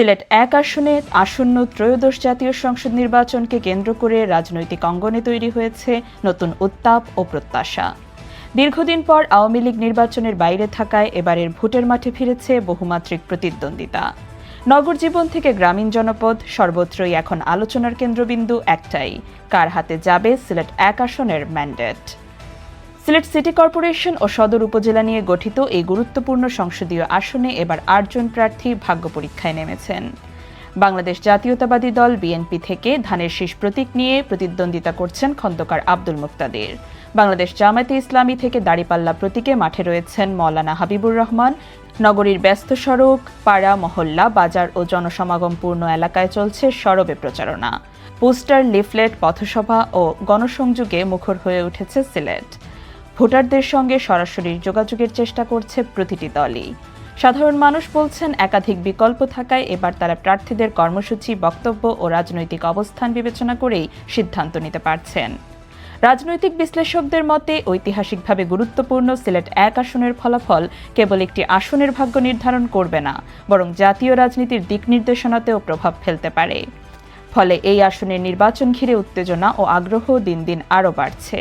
সিলেট এক আসনে আসন্ন ত্রয়োদশ জাতীয় সংসদ নির্বাচনকে কেন্দ্র করে রাজনৈতিক অঙ্গনে তৈরি হয়েছে নতুন উত্তাপ ও প্রত্যাশা। দীর্ঘদিন পর আওয়ামী লীগ নির্বাচনের বাইরে থাকায় এবারের ভোটের মাঠে ফিরেছে বহুমাত্রিক প্রতিদ্বন্দ্বিতা। নগর জীবন থেকে গ্রামীণ জনপদ, সর্বত্রই এখন আলোচনার কেন্দ্রবিন্দু একটাই, কার হাতে যাবে সিলেট এক আসনের ম্যান্ডেট? সিলেট সিটি কর্পোরেশন ও সদর উপজেলা নিয়ে গঠিত এই গুরুত্বপূর্ণ সংসদীয় আসনে এবার আটজন প্রার্থী ভাগ্য পরীক্ষায় নেমেছেন। বাংলাদেশ জাতীয়তাবাদী দল বিএনপি থেকে ধানের শীষ প্রতীক নিয়ে প্রতিদ্বন্দ্বিতা করছেন খন্দকার আব্দুল মুক্তাদির। বাংলাদেশ জামায়াতে ইসলামী থেকে দাড়িপাল্লা প্রতীকে মাঠে রয়েছেন মৌলানা হাবিবুর রহমান। নগরীর ব্যস্ত সড়ক, পাড়া, মহল্লা, বাজার ও জনসমাগমপূর্ণ এলাকায় চলছে সরবে প্রচারণা। পোস্টার, লিফলেট, পথসভা ও গণসংযোগে মুখর হয়ে উঠেছে সিলেট। ভোটারদের সঙ্গে সরাসরি যোগাযোগের চেষ্টা করছে প্রতিটি দলই। সাধারণ মানুষ বলছেন একাধিক বিকল্প থাকায় এবার তারা প্রার্থীদের কর্মসূচি, বক্তব্য ও রাজনৈতিক অবস্থান বিবেচনা করেই সিদ্ধান্ত নিতে পারছেন। রাজনৈতিক বিশ্লেষকদের মতে, ঐতিহাসিকভাবে গুরুত্বপূর্ণ সিলেট এক আসনের ফলাফল কেবল একটি আসনের ভাগ্য নির্ধারণ করবে না, বরং জাতীয় রাজনীতির দিক নির্দেশনাতেও প্রভাব ফেলতে পারে। ফলে এই আসনের নির্বাচন ঘিরে উত্তেজনা ও আগ্রহ দিন দিন আরও বাড়ছে।